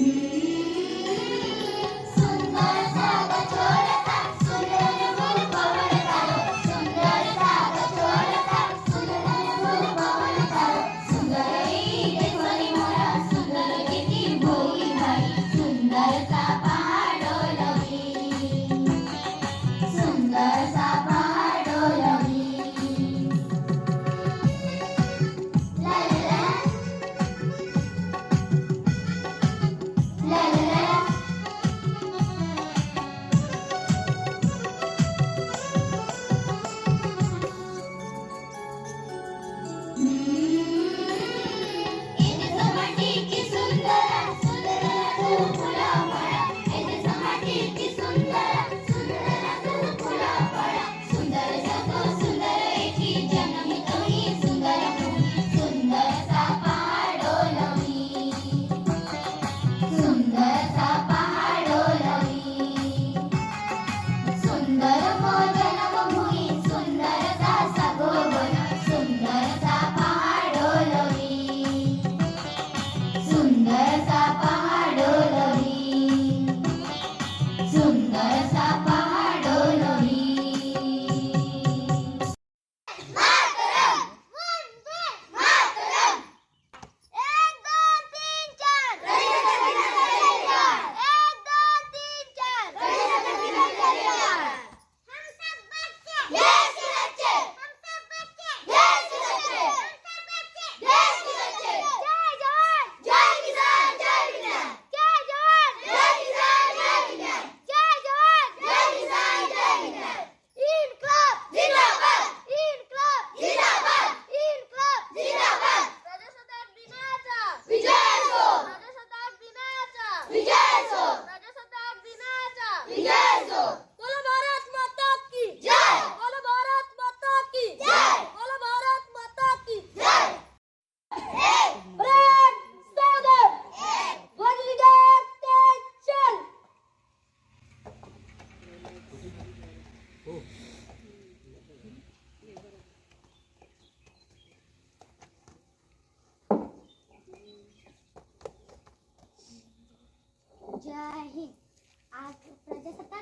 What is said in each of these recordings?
Música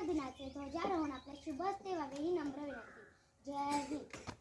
दिनाचे ध्वजारोहण आपल्या शुभ हस्ते ही नम्र विनंती. जय हिंद.